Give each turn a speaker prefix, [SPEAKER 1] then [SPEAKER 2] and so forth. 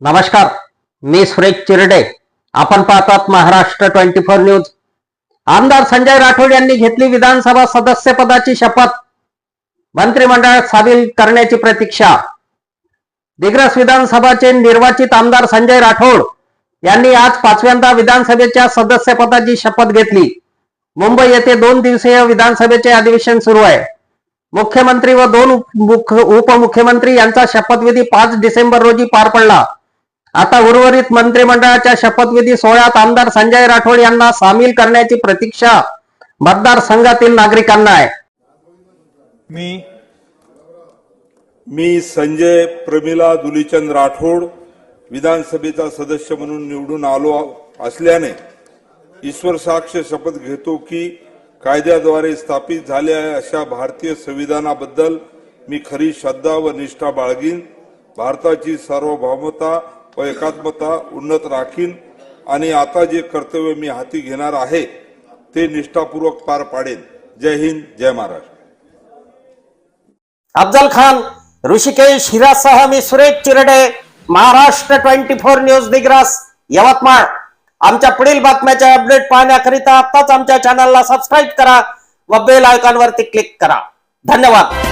[SPEAKER 1] नमस्कार मी सुरेश चिरडे. आपण पाहतात महाराष्ट्र ट्वेंटी फोर न्यूज. आमदार संजय राठोड यांनी घेतली विधानसभा सदस्यपदाची शपथ. मंत्रिमंडळात सामील करण्याची प्रतीक्षा. दिग्रस विधानसभाचे निर्वाचित आमदार संजय राठोड यांनी आज पाचव्यांदा विधानसभेच्या सदस्यपदाची शपथ घेतली. मुंबई येथे दोन दिवसीय विधानसभेचे अधिवेशन सुरू आहे. मुख्यमंत्री व दोन उपमुख्यमंत्री यांचा शपथविधी पाच डिसेंबर रोजी पार पडला. आता उर्वरित मंत्रिमंडळाच्या शपथविधी सोहळ्यात आमदार संजय राठोड यांना सामील करण्याची प्रतीक्षा मतदारसंघातील नागरिकांना आहे.
[SPEAKER 2] मी
[SPEAKER 3] मी संजय प्रमिला दुलीचंद राठोड विधानसभेचा सदस्य म्हणून निवडून आलो असल्याने ईश्वर साक्ष शपथ घेतो की कायद्याद्वारे स्थापित झालेल्या अशा भारतीय संविधानाबद्दल मी खरी श्रद्धा व निष्ठा बाळगीन. भारताची सार्वभौमता व एकात्मता उन्नत राखीन आणि आता जे कर्तव्य मी हाती घेणार आहे ते निष्ठापूर्वक पार पाडेन. जय हिंद जय महाराष्ट्र.
[SPEAKER 1] अफजल खान ऋषिकेश हिरासह मी Suresh Chirde Maharashtra twenty four news Digras Yavatmal. आमच्या पुढील बातम्याचे अपडेट पाहण्याकरिता आताच आमच्या चॅनलला सबस्क्राईब करा व बेल आयकॉनवरती क्लिक करा. धन्यवाद.